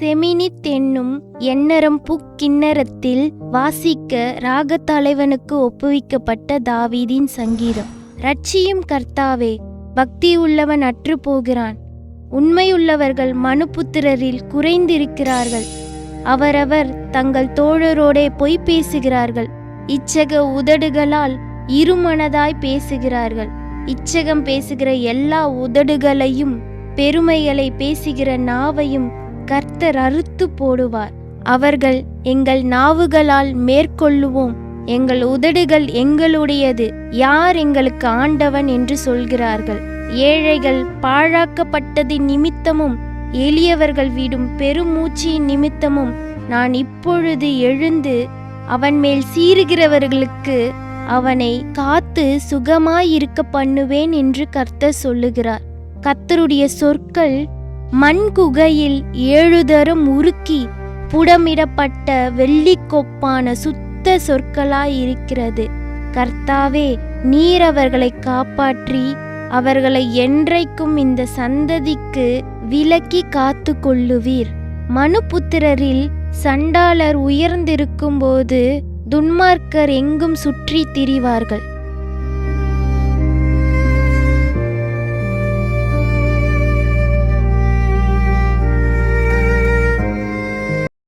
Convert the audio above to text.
செமினித் என்னும் எண்ணரம் புக்கிண்ணரத்தில் வாசிக்க ராகத்தலைவனுக்கு ஒப்புவிக்கப்பட்ட தாவீதின் சங்கீதம். ரட்சியும் கர்த்தாவே பக்தி உள்ளவன் அற்று போகிறான். உண்மையுள்ளவர்கள் மனுபுத்திரரில் குறைந்திருக்கிறார்கள். அவரவர் தங்கள் தோழரோடே பொய் பேசுகிறார்கள். இச்சக உதடுகளால் இருமனதாய் பேசுகிறார்கள். இச்சகம் பேசுகிற எல்லா உதடுகளையும் பெருமைகளை பேசுகிற நாவையும் கர்த்தர் அறுத்து போடுவார். அவர்கள் எங்கள் நாவுகளால் மேற்கொள்ளுவோம். எங்கள் உதடுகள் எங்களுடையது. யார் எங்களுக்கு ஆண்டவன்? என்று சொல்கிறார்கள். ஏழைகள் பாழாக்கப்பட்டதின் நிமித்தமும் எளியவர்கள் விடும் பெருமூச்சியின் நிமித்தமும் நான் இப்பொழுது எழுந்து அவன் மேல் சீறுகிறவர்களுக்கு அவனை காத்து சுகமாயிருக்க பண்ணுவேன் என்று கர்த்தர் சொல்லுகிறார். கர்த்தருடைய சொற்கள் மண்குகையில் ஏழுதரம் உருக்கி புடமிடப்பட்ட வெள்ளிக்கொப்பான சுத்த சொற்களாயிருக்கிறது. கர்த்தாவே நீர் அவர்களை காப்பாற்றி அவர்களை என்றைக்கும் இந்த சந்ததிக்கு விலக்கி காத்து கொள்ளுவீர் மனுபுத்திரரில் சண்டாளர் உயர்ந்திருக்கும்போது துன்மார்க்கர் எங்கும் சுற்றி திரிவார்கள்.